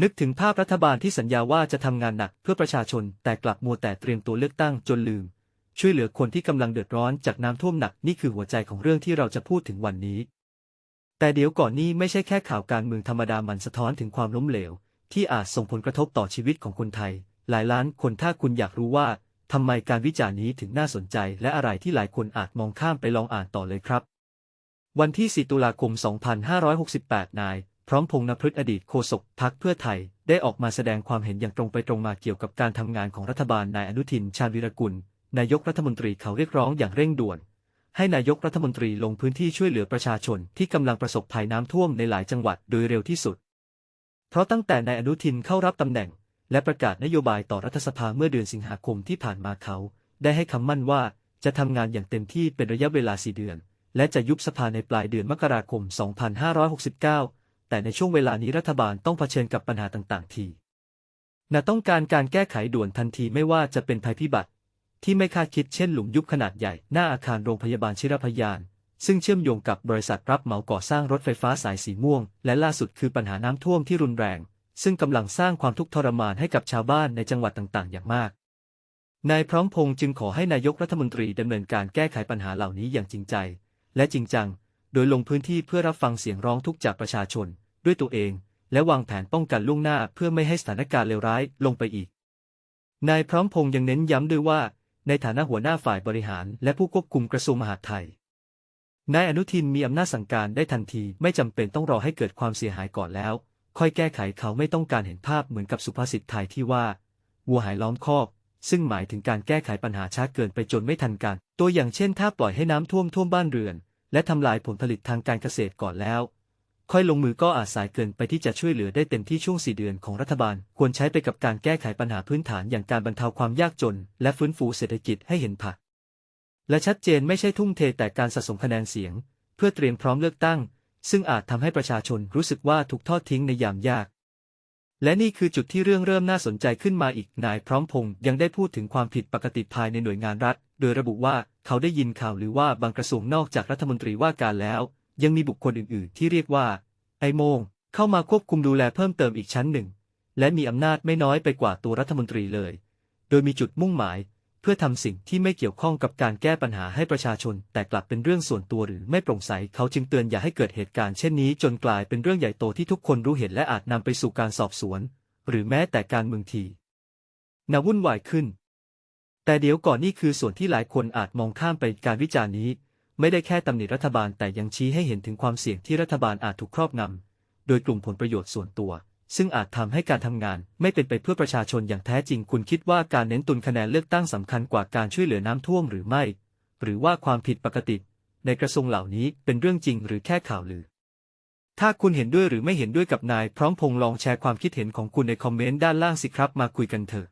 นึกถึงภาพรัฐบาลที่สัญญาว่าจะทำงานหนักเพื่อประชาชนแต่กลับมัวแต่เตรียมตัวเลือกตั้งจนลืม ช่วยเหลือคนที่กำลังเดือดร้อนจากน้ำท่วมหนักนี่คือหัวใจของเรื่องที่เราจะพูดถึงวันนี้ แต่เดี๋ยวก่อนนี้ไม่ใช่แค่ข่าวการเมืองธรรมดามันสะท้อนถึงความล้มเหลว ที่อาจส่งผลกระทบต่อชีวิตของคนไทย หลายล้านคนถ้าคุณอยากรู้ว่าทำไมการวิจารณ์นี้ถึงน่าสนใจ และอะไรที่หลายคนอาจมองข้ามไปลองอ่านต่อเลยครับ วันที่ 4 ตุลาคม 2568 นาย พร้อมพงษ์นพฤษอดีตโฆษกพักเพื่อไทย ได้ออกมาแสดงความเห็นอย่างตรงไปตรงมาเกี่ยวกับการทำงานของรัฐบาลนายอนุทินชาญวิรกุล นายกรัฐมนตรีเขาเรียกร้องอย่างเร่งด่วน ให้นายกรัฐมนตรีลงพื้นที่ช่วยเหลือประชาชนที่กำลังประสบภัยน้ำท่วมในหลายจังหวัดโดยเร็วที่สุด เพราะตั้งแต่นายอนุทินเข้ารับตำแหน่ง และประกาศนโยบายต่อรัฐสภาเมื่อเดือนสิงหาคมที่ผ่านมาเขา ได้ให้คำมั่นว่าจะทำงานอย่างเต็มที่เป็นระยะเวลา4เดือน และจะยุบสภาในปลายเดือนมกราคม 2569 แต่ในช่วงเวลานี้รัฐบาลต้องเผชิญกับปัญหาต่างๆ ทีน่าต้องการการแก้ไขด่วนทันทีไม่ว่าจะเป็นภัยพิบัติ ที่ไม่คาดคิดเช่นหลุมยุบขนาดใหญ่ หน้าอาคารโรงพยาบาลชิรพยาน ซึ่งเชื่อมโยงกับบริษัทรับเหมาก่อสร้างรถไฟฟ้าสายสีม่วง และล่าสุดคือปัญหาน้ำท่วมที่รุนแรง ซึ่งกำลังสร้างความทุกข์ทรมานให้กับชาวบ้านในจังหวัดต่างๆ อย่างมากนายพร้อมพงษ์จึงขอให้นายกรัฐมนตรีดำเนินการแก้ไขปัญหาเหล่านี้อย่างจริงใจ และจริงจัง โดยลงพื้นที่เพื่อรับฟังเสียงร้องทุกข์จากประชาชน ด้วยตัวเอง และวางแผนป้องกันล่วงหน้าเพื่อไม่ให้สถานการณ์เลวร้ายลงไปอีก นายพร้อมพงษ์ยังเน้นย้ำด้วยว่า ในฐานะหัวหน้าฝ่ายบริหารและผู้ควบคุมกระทรวงมหาดไทยนายอนุทินมีอำนาจสั่งการได้ทันทีไม่จำเป็นต้องรอให้เกิดความเสียหายก่อนแล้ว ค่อยแก้ไขเขาไม่ต้องการเห็นภาพเหมือนกับสุภาษิตไทยที่ว่าวัวหายล้อมคอกซึ่งหมายถึงการแก้ไขปัญหาช้าเกินไปจนไม่ทันการ ตัวอย่างเช่นถ้าปล่อยให้น้ำท่วมท่วมบ้านเรือน และทำลายผลผลิตทางการเกษตรก่อนแล้ว ค่อยลงมือก็อาจสายเกินไปที่จะช่วยเหลือได้เต็มที่ช่วงสี่เดือนของรัฐบาล ควรใช้ไปกับการแก้ไขปัญหาพื้นฐานอย่างการบรรเทาความยากจน และฟื้นฟูเศรษฐกิจให้เห็นผักและชัดเจนไม่ใช่ทุ่มเทแต่การสะสมคะแนนเสียง เพื่อเตรียมพร้อมเลือกตั้ง ซึ่งอาจทำให้ประชาชนรู้สึกว่าถูกทอดทิ้งในยามยาก และนี่คือจุดที่เรื่องเริ่มน่าสนใจขึ้นมาอีกนายพร้อมพงษ์ยังได้พูดถึงความผิดปกติภายในหน่วยงานรัฐ โดยระบุว่าเขาได้ยินข่าวหรือว่าบางกระทรวงนอกจากรัฐมนตรีว่าการแล้ว ยังมีบุคคลอื่นๆ ที่เรียกว่า ไอโมง เข้ามาควบคุมดูแลเพิ่มเติมอีกชั้นหนึ่ง และมีอำนาจไม่น้อยไปกว่าตัวรัฐมนตรีเลย โดยมีจุดมุ่งหมาย เพื่อทำสิ่งที่ไม่เกี่ยวข้องกับการแก้ปัญหาให้ประชาชน แต่กลับเป็นเรื่องส่วนตัวหรือไม่โปร่งใสเขาจึงเตือนอย่าให้เกิดเหตุการณ์เช่นนี้ จนกลายเป็นเรื่องใหญ่โตที่ทุกคนรู้เห็นและอาจนำไปสู่การสอบสวน หรือแม้แต่การเมืองทีน่าวุ่นวายขึ้นแต่เดี๋ยวก่อนนี่คือส่วนที่หลายคนอาจมองข้ามไปการวิจารณ์นี้ ไม่ได้แค่ตำหนิรัฐบาลแต่ยังชี้ให้เห็นถึงความเสี่ยงที่รัฐบาลอาจถูกครอบงำ โดยกลุ่มผลประโยชน์ส่วนตัว ซึ่งอาจทำให้การทำงานไม่เป็นไปเพื่อประชาชนอย่างแท้จริง คุณคิดว่าการเน้นตุนคะแนนเลือกตั้งสำคัญกว่าการช่วยเหลือน้ำท่วมหรือไม่ หรือว่าความผิดปกติ ในกระทรวงเหล่านี้เป็นเรื่องจริงหรือแค่ข่าวลือ ถ้าคุณเห็นด้วยหรือไม่เห็นด้วยกับนาย พร้อมพงลองแชร์ความคิดเห็นของคุณในคอมเมนต์ด้านล่างสิครับมาคุยกันเถอะ